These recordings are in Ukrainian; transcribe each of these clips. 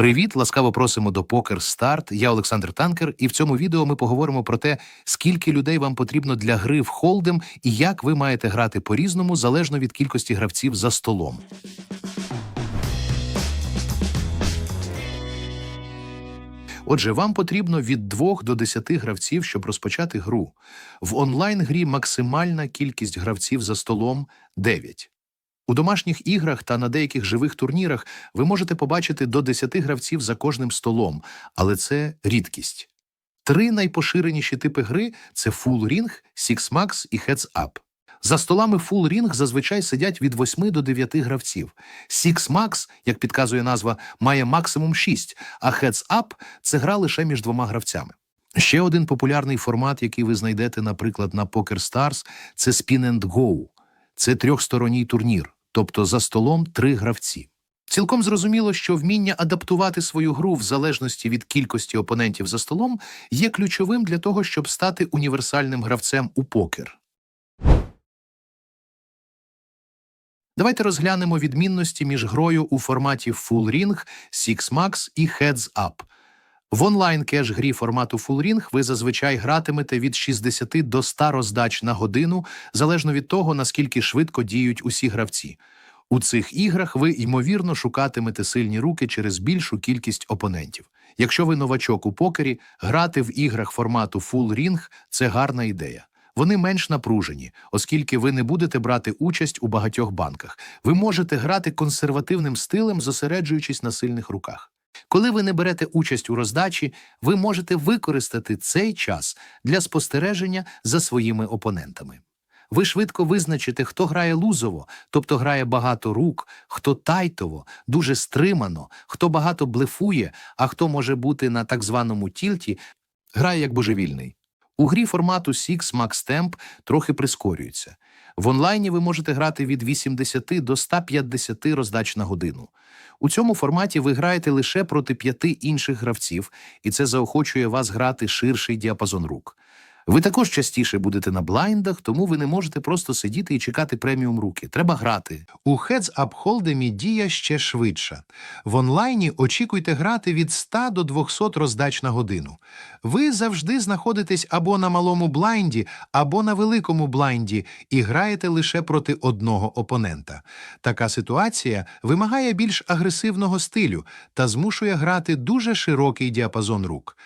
Привіт, ласкаво просимо до Покер Старт. Я Олександр Танкер, і в цьому відео ми поговоримо про те, скільки людей вам потрібно для гри в холдем і як ви маєте грати по-різному залежно від кількості гравців за столом. Отже, вам потрібно від 2 до 10 гравців, щоб розпочати гру. В онлайн-грі максимальна кількість гравців за столом 9. У домашніх іграх та на деяких живих турнірах ви можете побачити до 10 гравців за кожним столом, але це рідкість. Три найпоширеніші типи гри це Full Ring, Six Max і Heads Up. За столами Full Ring зазвичай сидять від 8 до 9 гравців. Six Max, як підказує назва, має максимум 6, а Heads Up – це гра лише між двома гравцями. Ще один популярний формат, який ви знайдете, наприклад, на Poker Stars – це Spin and Go. Це трьохсторонній турнір, тобто за столом три гравці. Цілком зрозуміло, що вміння адаптувати свою гру в залежності від кількості опонентів за столом є ключовим для того, щоб стати універсальним гравцем у покер. Давайте розглянемо відмінності між грою у форматі Full Ring, Six Max і Heads Up. В онлайн кеш грі формату Full Ring ви зазвичай гратимете від 60 до 100 роздач на годину, залежно від того, наскільки швидко діють усі гравці. У цих іграх ви, ймовірно, шукатимете сильні руки через більшу кількість опонентів. Якщо ви новачок у покері, грати в іграх формату Full Ring – це гарна ідея. Вони менш напружені, оскільки ви не будете брати участь у багатьох банках. Ви можете грати консервативним стилем, зосереджуючись на сильних руках. Коли ви не берете участь у роздачі, ви можете використати цей час для спостереження за своїми опонентами. Ви швидко визначите, хто грає лузово, тобто грає багато рук, хто тайтово, дуже стримано, хто багато блефує, а хто може бути на так званому тільті, грає як божевільний. У грі формату Six Max Temp трохи прискорюється. В онлайні ви можете грати від 80 до 150 роздач на годину. У цьому форматі ви граєте лише проти п'яти інших гравців, і це заохочує вас грати ширший діапазон рук. Ви також частіше будете на блайндах, тому ви не можете просто сидіти і чекати преміум руки. Треба грати. У Hold'емі дія ще швидша. В онлайні очікуйте грати від 100 до 200 роздач на годину. Ви завжди знаходитесь або на малому блайнді, або на великому блайнді і граєте лише проти одного опонента. Така ситуація вимагає більш агресивного стилю та змушує грати дуже широкий діапазон рук.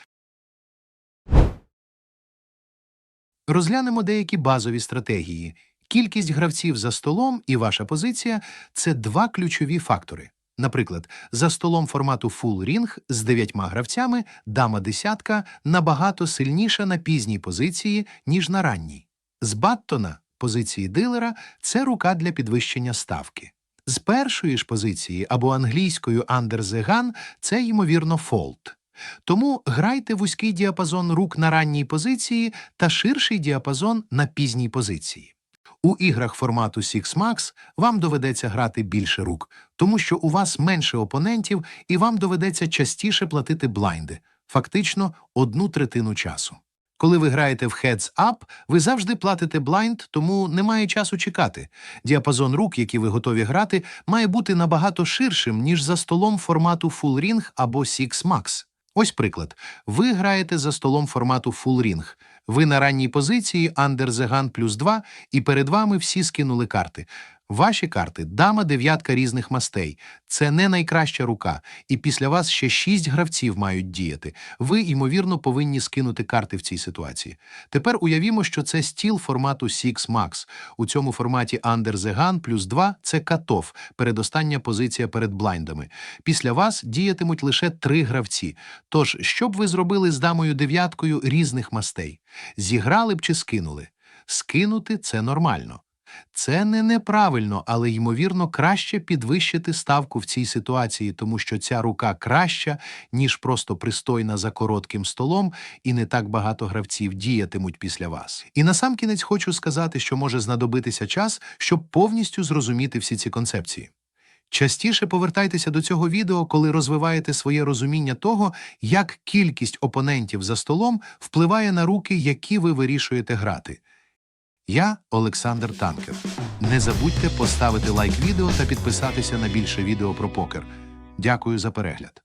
Розглянемо деякі базові стратегії. Кількість гравців за столом і ваша позиція це два ключові фактори. Наприклад, за столом формату Full Ring з дев'ятьма гравцями дама десятка набагато сильніша на пізній позиції, ніж на ранній. З Баттона, позиції дилера, це рука для підвищення ставки. З першої ж позиції або англійською under the gun – це, ймовірно, фолд. Тому грайте вузький діапазон рук на ранній позиції та ширший діапазон на пізній позиції. У іграх формату Six Max вам доведеться грати більше рук, тому що у вас менше опонентів і вам доведеться частіше платити блайнди, фактично одну третину часу. Коли ви граєте в Heads Up, ви завжди платите блайнд, тому немає часу чекати. Діапазон рук, які ви готові грати, має бути набагато ширшим, ніж за столом формату Full Ring або Six Max. Ось приклад. Ви граєте за столом формату Full Ring. Ви на ранній позиції Андер Зеган плюс 2, і перед вами всі скинули карти. Ваші карти – дама дев'ятка різних мастей. Це не найкраща рука, і після вас ще шість гравців мають діяти. Ви, ймовірно, повинні скинути карти в цій ситуації. Тепер уявімо, що це стіл формату Six Max. У цьому форматі Under the Gun плюс 2 – це катоф, передостання позиція перед блайндами. Після вас діятимуть лише три гравці. Тож, що б ви зробили з дамою дев'яткою різних мастей? Зіграли б чи скинули? Скинути – це нормально. Це не неправильно, але ймовірно краще підвищити ставку в цій ситуації, тому що ця рука краща, ніж просто пристойна за коротким столом, і не так багато гравців діятимуть після вас. І насамкінець хочу сказати, що може знадобитися час, щоб повністю зрозуміти всі ці концепції. Частіше повертайтеся до цього відео, коли розвиваєте своє розуміння того, як кількість опонентів за столом впливає на руки, які ви вирішуєте грати. Я Олександр Танкер. Не забудьте поставити лайк відео та підписатися на більше відео про покер. Дякую за перегляд.